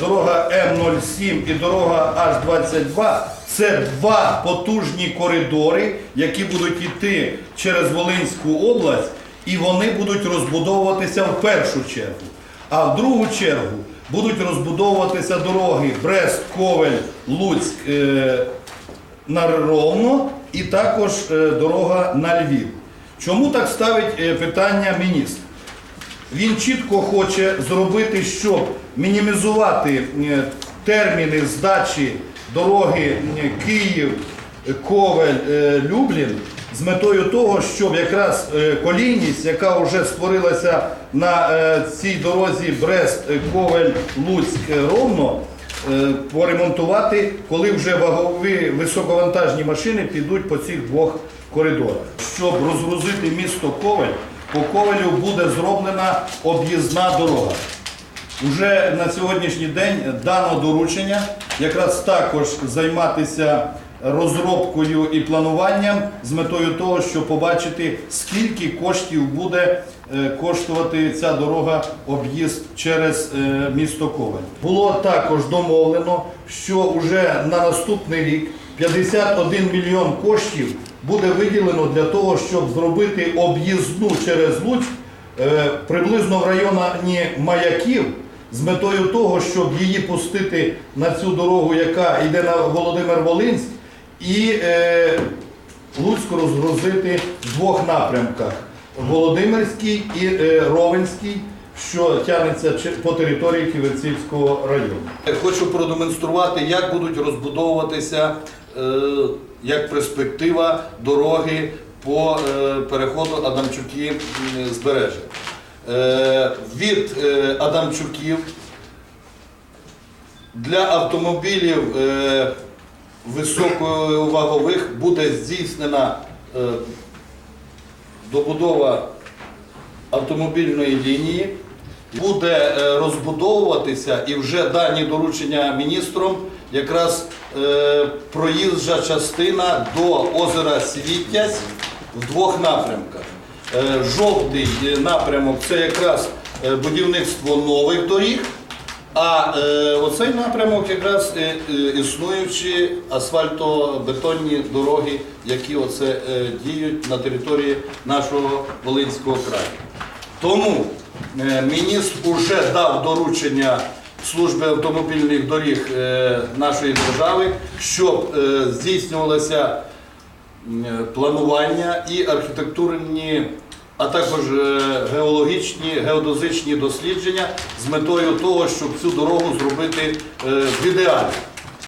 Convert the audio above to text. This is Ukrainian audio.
дорога М07 і дорога H22 це два потужні коридори, які будуть йти через Волинську область, і вони будуть розбудовуватися в першу чергу. А в другу чергу будуть розбудовуватися дороги Брест, Ковель, Луцьк, е, на Ровно і також е, дорога на Львів. Чому так ставить е, питання міністр? Він чітко хоче зробити, щоб мінімізувати е, терміни здачі дороги е, Київ, Ковель, е, Люблін з метою того, щоб якраз колійність, яка вже створилася на цій дорозі Брест, Ковель, Луцьк, Ровно, поремонтувати, коли вже вагові високовантажні машини підуть по цих двох коридорах. Щоб розгрузити місто Ковель, по Ковелю буде зроблена об'їзна дорога. Уже на сьогоднішній день дано доручення якраз також займатися розробкою і плануванням з метою того, щоб побачити, скільки коштів буде е, коштувати ця дорога об'їзд через е, місто Коваль. Було також домовлено, що вже на наступний рік 51 мільйон коштів буде виділено для того, щоб зробити об'їзну через Луцьк е, приблизно в районі маяків з метою того, щоб її пустити на цю дорогу, яка йде на Володимир Волинськ, і е, Луцьк розгрузити в двох напрямках: Володимирський і е, Ровенський, що тягнеться по території Ківерцівського району. Хочу продемонструвати, як будуть розбудовуватися як перспектива дороги по е, переходу Адамчуки збережжя. Е, від е, Адамчуків для автомобілів е, високовагових буде здійснена е, добудова автомобільної лінії. Буде е, розбудовуватися і вже дані доручення міністром якраз е, проїжджа частина до озера Світязь в двох напрямках. Е, Жовтий е, напрямок це якраз е, будівництво нових доріг, а е, оцей напрямок якраз е, е, існуючі асфальтобетонні дороги, які оце е, діють на території нашого Волинського краю. Тому е, міністр вже дав доручення служби автомобільних доріг е, нашої держави, щоб е, здійснювалося планування і архітектурні, а також е, геологічні, геодозичні дослідження з метою того, щоб цю дорогу зробити в ідеалі.